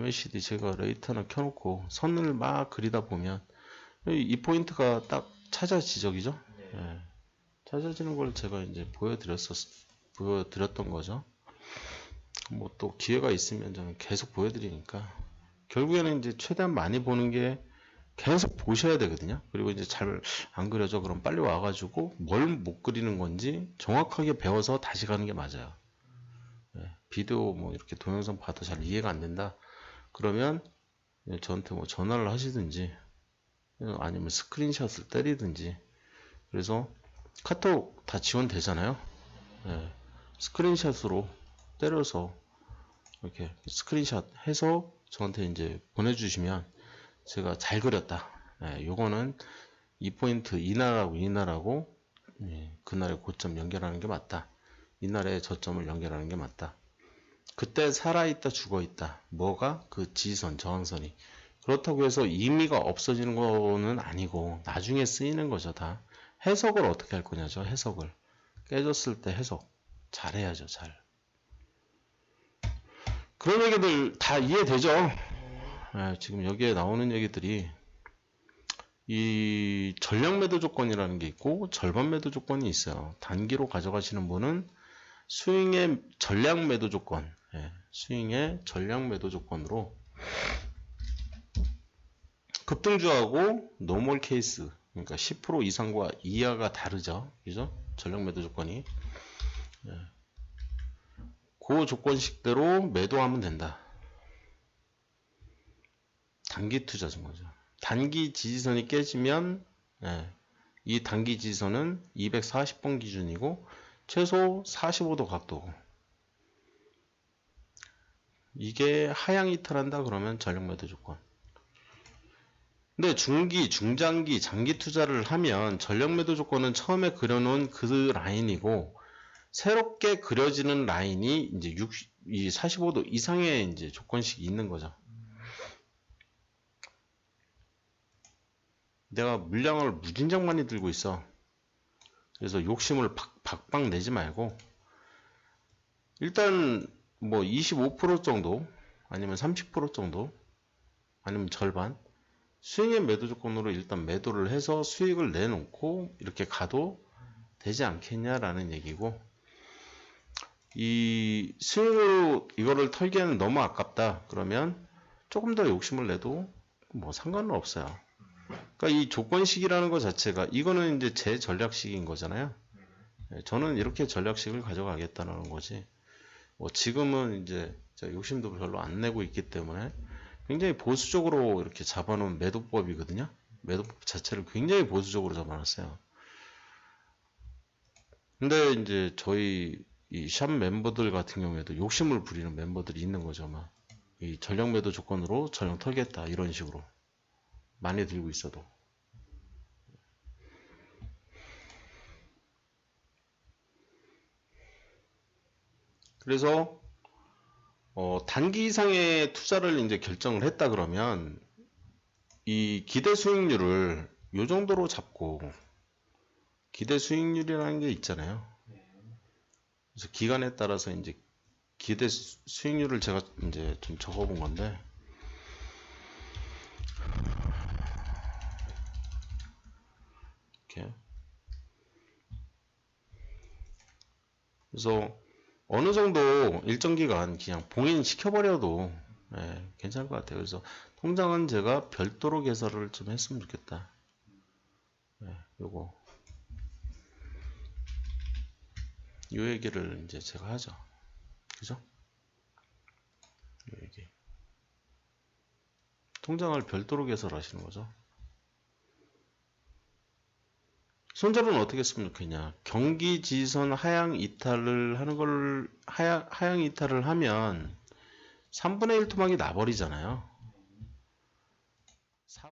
MACD 제가 레이터는 켜놓고 선을 막 그리다 보면 이, 이 포인트가 딱 찾아지적이죠? 네. 예. 찾아지는 걸 제가 이제 보여드렸었, 보여드렸던 거죠. 뭐 또 기회가 있으면 저는 계속 보여드리니까 결국에는 이제 최대한 많이 보는 게 계속 보셔야 되거든요. 그리고 이제 잘 안 그려져 그럼 빨리 와가지고 뭘 못 그리는 건지 정확하게 배워서 다시 가는 게 맞아요. 예, 비디오 뭐 이렇게 동영상 봐도 잘 이해가 안 된다. 그러면 예, 저한테 뭐 전화를 하시든지 예, 아니면 스크린샷을 때리든지 그래서 카톡 다 지원되잖아요. 예, 스크린샷으로 때려서 이렇게 스크린샷 해서 저한테 이제 보내주시면 제가 잘 그렸다. 예, 요거는 이 포인트 이날하고 이날하고 예, 그날의 고점 연결하는 게 맞다. 이날의 저점을 연결하는 게 맞다. 그때 살아있다 죽어있다. 뭐가 그 지선 저항선이 그렇다고 해서 의미가 없어지는 거는 아니고 나중에 쓰이는 거죠 다. 해석을 어떻게 할 거냐죠 해석을 깨졌을 때 해석 잘해야죠 잘. 그런 얘기들 다 이해되죠? 예, 지금 여기에 나오는 얘기들이 이 전량 매도 조건이라는 게 있고 절반 매도 조건이 있어요. 단기로 가져가시는 분은 스윙의 전량 매도 조건, 예, 스윙의 전량 매도 조건으로 급등주하고 노멀 케이스, 그러니까 10% 이상과 이하가 다르죠. 그죠? 전량 매도 조건이. 예. 그 조건식대로 매도하면 된다. 단기 투자인 거죠. 단기 지지선이 깨지면 예, 이 단기 지지선은 240번 기준이고 최소 45도 각도고 이게 하향 이탈한다 그러면 전력 매도 조건. 근데 중기, 중장기, 장기 투자를 하면 전력 매도 조건은 처음에 그려놓은 그 라인이고 새롭게 그려지는 라인이 이제 60, 이 45도 이상의 이제 조건식이 있는 거죠. 내가 물량을 무진장 많이 들고 있어. 그래서 욕심을 박, 박박 내지 말고, 일단 뭐 25% 정도, 아니면 30% 정도, 아니면 절반, 수익의 매도 조건으로 일단 매도를 해서 수익을 내놓고 이렇게 가도 되지 않겠냐라는 얘기고, 이 수익으로 이거를 털기에는 너무 아깝다. 그러면 조금 더 욕심을 내도 뭐 상관은 없어요. 그러니까 이 조건식이라는 것 자체가 이거는 이제 제 전략식인 거잖아요. 예, 저는 이렇게 전략식을 가져가겠다는 거지. 뭐 지금은 이제 욕심도 별로 안 내고 있기 때문에 굉장히 보수적으로 이렇게 잡아놓은 매도법이거든요. 매도법 자체를 굉장히 보수적으로 잡아놨어요. 근데 이제 저희 이샵 멤버들 같은 경우에도 욕심을 부리는 멤버들이 있는 거죠. 막. 이 전력 매도 조건으로 전력 털겠다 이런 식으로 많이 들고 있어도 그래서 어, 단기 이상의 투자를 이제 결정을 했다 그러면 이 기대 수익률을 요 정도로 잡고 기대 수익률이라는 게 있잖아요. 그래서 기간에 따라서 이제 기대 수- 수익률을 제가 이제 좀 적어본 건데 이렇게 그래서 어느 정도 일정 기간 그냥 봉인 시켜버려도 예, 괜찮을 것 같아요. 그래서 통장은 제가 별도로 개설을 좀 했으면 좋겠다. 예, 요거 요 얘기를 이제 제가 하죠. 그죠? 요 얘기. 통장을 별도로 개설하시는 거죠. 손절은 어떻게 했으면 좋겠냐. 경기 지선 하향 이탈을 하는 걸, 하향, 하향 이탈을 하면 3분의 1 토막이 나버리잖아요. 사-